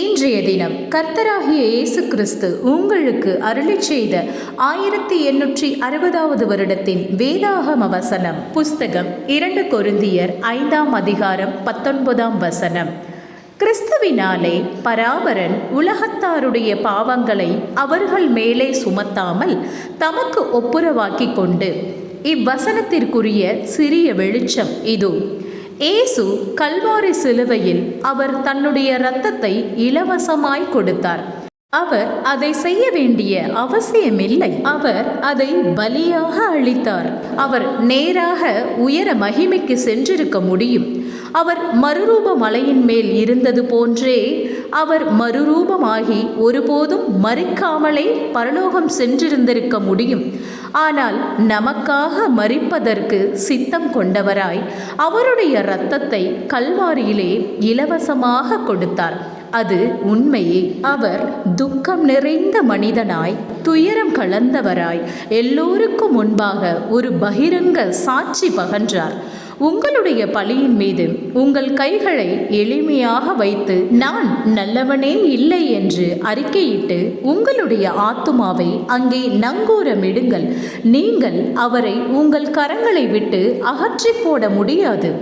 இன்றைய தினம் கர்த்தராகிய இயேசு கிறிஸ்து உங்களுக்கு அருளிச் செய்த ஆயிரத்தி எண்ணூற்றி அறுபதாவது வருடத்தின் வேதாகம வசனம் புஸ்தகம் இரண்டு கொருந்தியர் ஐந்தாம் அதிகாரம் பத்தொன்பதாம் வசனம். கிறிஸ்துவினாலே பராபரன் உலகத்தாருடைய பாவங்களை அவர்கள் மேலே சுமத்தாமல் தமக்கு ஒப்புரவாக்கிக் கொண்டு இவ்வசனத்திற்குரிய சிறிய வெளிச்சம் இதோ. இயேசு கல்வாரி சிலுவையில் அவர் தன்னுடைய இரத்தத்தை இலவசமாய் கொடுத்தார். அவர் அதை செய்ய வேண்டிய அவசியமில்லை. அவர் அதை பலியாக அளித்தார். அவர் நேராக உயர மகிமைக்கு சென்றிருக்க முடியும். அவர் மறுரூப மலையின் மேல் இருந்தது போன்றே அவர் மறுரூபமாகி ஒருபோதும் மறிக்காமலே பரலோகம் சென்றிருந்திருக்க முடியும். ஆனால் நமக்காக மறிப்பதற்கு சித்தம் கொண்டவராய் அவருடைய இரத்தத்தை கல்வாரியிலே இலவசமாக கொடுத்தார். அது உண்மையே. அவர் துக்கம் நிறைந்த மனிதனாய் துயரம் கலந்தவராய் எல்லோருக்கும் முன்பாக ஒரு பகிரங்க சாட்சி பகன்றார். உங்களுடைய பலியின் மீது உங்கள் கைகளை எளிமையாக வைத்து நான் நல்லவனே இல்லை என்று அறிக்கையிட்டு உங்களுடைய ஆத்துமாவை அங்கே நங்கூரமிடுங்கள். நீங்கள் அவரை உங்கள் கரங்களை விட்டு அகற்றி போட முடியாது.